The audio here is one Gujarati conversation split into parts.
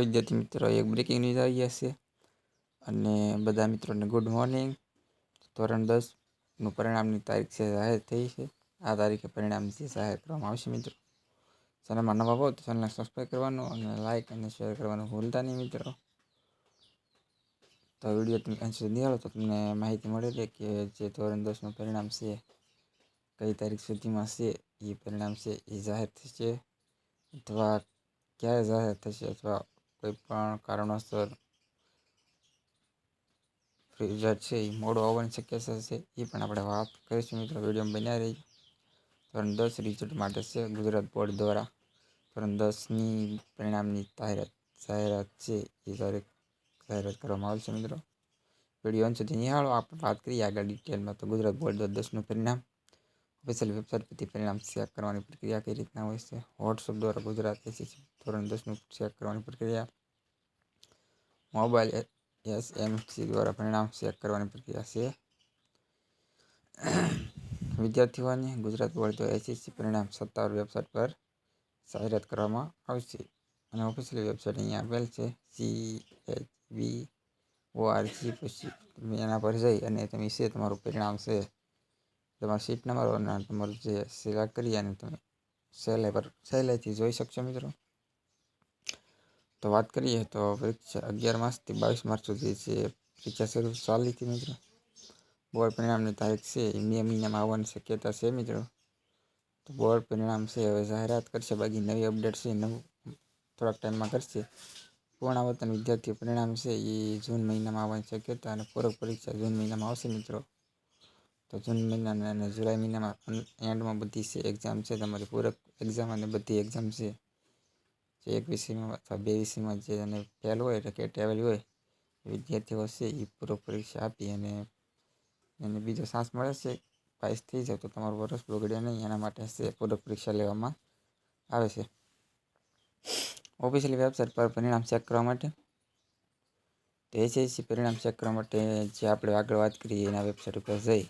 વિદ્યાર્થી મિત્રો, એક બ્રેકિંગ ન્યૂઝ આવી ગયા છે અને બધા મિત્રોને ગુડ મોર્નિંગ ધોરણ દસનું પરિણામની તારીખ છે, જાહેર થઈ છે. આ તારીખે પરિણામ જે જાહેર કરવામાં આવશે મિત્રો. ચેનલમાં નવા હો તો ચેનલને સબસ્ક્રાઈબ કરવાનું અને લાઇક અને શેર કરવાનું ભૂલતા નહીં મિત્રો. તો વીડિયો તમે અંત સુધી નિહાળો તો તમને માહિતી મળે છે કે જે ધોરણ દસનું પરિણામ છે, કઈ તારીખ સુધીમાં છે એ પરિણામ છે એ જાહેર થશે. અથવા ક્યારે જાહેર થશે અથવા કોઈ પણ કારણોસર રિઝલ્ટ છે એ મોડું આવવાની શક્યતા છે એ પણ આપણે વાત કરીશું મિત્રો. વિડીયોમાં બન્યા રહી. ધોરણ દસ રિઝલ્ટ માટે છે ગુજરાત બોર્ડ દ્વારા. ધોરણ દસની પરિણામની જાહેરાત જાહેરાત છે એ દરેક જાહેરાત કરવામાં આવશે મિત્રો. વીડિયો અંત સુધી નિહાળો. આપણે વાત કરીએ આગળ ડિટેલમાં તો ગુજરાત બોર્ડ દસનું પરિણામ. ઓફિશિયલ વેબસાઇટ પરથી પરિણામ ચેક કરવાની પ્રક્રિયા કઈ રીતના હોય છે? વોટ્સઅપ દ્વારા ગુજરાત એસએસસી ધોરણ દસનું ચેક કરવાની પ્રક્રિયા મોબાઈલ એસએમસી દ્વારા પરિણામ ચેક કરવાની પ્રક્રિયા છે વિદ્યાર્થીઓને ગુજરાત બોર્ડ દ્વારા એસએસસી પરિણામ સત્તાવાર વેબસાઇટ પર જાહેરાત કરવામાં આવશે અને ઓફિશિયલ વેબસાઇટ અહીંયા આપેલ છે C H V O R G પછી તમે એના પર જઈ અને તમે છે તમારું પરિણામ છે તમારા સીટ નંબર અને તમારું જે સિલેક્ટ કરી અને તમે સહેલાઈ પર સહેલાઈથી જોઈ શકશો મિત્રો તો વાત કરીએ તો પરીક્ષા અગિયાર માર્ચથી બાવીસ માર્ચ સુધી છે. પરીક્ષા શરૂ ચાલી હતી મિત્રો. બોર્ડ પરિણામની તારીખ છે. એ મે મહિનામાં આવવાની શક્યતા છે મિત્રો. તો બોર્ડ પરિણામ છે. હવે જાહેરાત કરશે. બાકી નવી અપડેટ છે. નવું થોડાક ટાઈમમાં કરશે. પૂર્ણાવર્તન વિદ્યાર્થી પરિણામ છે. એ જૂન મહિનામાં આવવાની શક્યતા અને પૂરક પરીક્ષા જૂન મહિનામાં આવશે મિત્રો. તો જૂન મહિનાના અને જુલાઈ મહિનામાં એન્ડમાં બધી છે. એક્ઝામ છે. તમારી પૂરક એક્ઝામ અને બધી એક્ઝામ છે. જે એક વિષયમાં અથવા બે વિષયમાં જે અને ફેલ હોય એટલે કે ટેવેલ હોય, વિદ્યાર્થીઓ છે એ પૂરો પરીક્ષા આપી અને એને બીજો સાંસ મળે છે, પાસ થઈ જાય તો તમારું વર્ષ બગડે નહીં, એના માટે છે પૂરક પરીક્ષા લેવામાં આવે છે. ઓફિશિયલ વેબસાઇટ પર પરિણામ ચેક કરવા માટે તો એસએસસી પરિણામ ચેક કરવા માટે જે આપણે આગળ વાત કરીએ એના વેબસાઇટ ઉપર જઈ.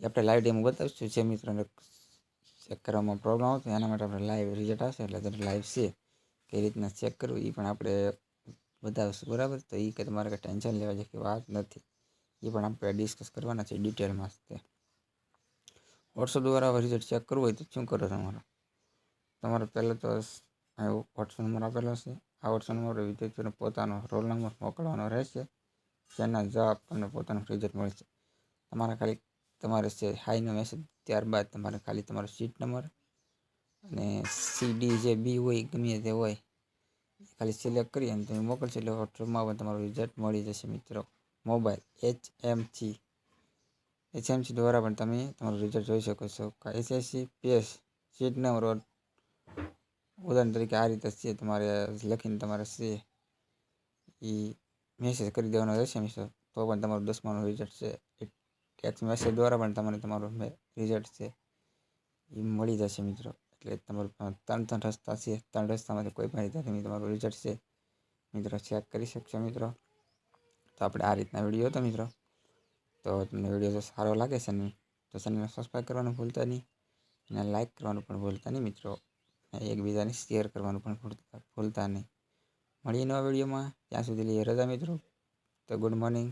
એ આપણે લાઈવ ડેમો બતાવીશું. જે મિત્રોને ચેક કરવામાં પ્રોબ્લેમ આવતો, એના માટે આપણે લાઈવ રિઝલ્ટ આવશે એટલે તમે લાઈવ છે, કઈ રીતના ચેક કરવું એ પણ આપણે બતાવીશું, બરાબર? તો એ કે તમારે કંઈ ટેન્શન લેવા જેવી વાત નથી. એ પણ આપણે ડિસ્કસ કરવાના છે ડિટેલમાં તે. વોટ્સઅપ દ્વારા રિઝલ્ટ ચેક કરવું હોય તો શું કરો તમારો? તમારે પહેલાં તો વોટ્સઅપ નંબર આપેલો છે. આ વોટ્સઅપ નંબર વિદ્યાર્થીઓને પોતાનો રોલ નંબર મોકલવાનો રહેશે. જેના જવાબ તમને પોતાનું રિઝલ્ટ મળશે. તમારા ખાલી તમારે છે હાઈનો મેસેજ ત્યારબાદ તમારે ખાલી તમારો સીટ નંબર અને સીડી જે બી હોય, ગમે તે હોય ખાલી સિલેક્ટ કરી અને તમે મોકલશો એટલે વોટ્સઅપમાં પણ તમારું રિઝલ્ટ મળી જશે મિત્રો. મોબાઈલ એચ એમસી એચએમસી દ્વારા પણ તમે તમારું રિઝલ્ટ જોઈ શકો છો. એસએસસી પીએસ સીટ નંબર ઉદાહરણ તરીકે આ રીતે છે, તમારે લખીને તમારે છે એ મેસેજ કરી દેવાનો રહેશે મિત્રો. તો પણ તમારું દસમાનું રિઝલ્ટ છે. એ મેસેજ દ્વારા પણ તમને તમારું રિઝલ્ટ છે એ મળી જશે મિત્રો. એટલે તમારું ત્રણ ત્રણ રસ્તા છે, ત્રણ રસ્તામાંથી કોઈ પણ રીતે તમે તમારું રિઝલ્ટ છે, મિત્રો ચેક કરી શકશો મિત્રો. તો આપણે આ રીતના વીડિયો હતો મિત્રો. તો તમને વીડિયો જો સારો લાગે છે ને, તો ચેનલને સબસ્ક્રાઈબ કરવાનું ભૂલતા નહીં. અને લાઇક કરવાનું પણ ભૂલતા નહીં મિત્રો. એકબીજાને શેર કરવાનું પણ ભૂલતા નહીં. મળીએ નવા વિડીયોમાં ત્યાં સુધી લઈએ રજા મિત્રો. તો ગુડ મોર્નિંગ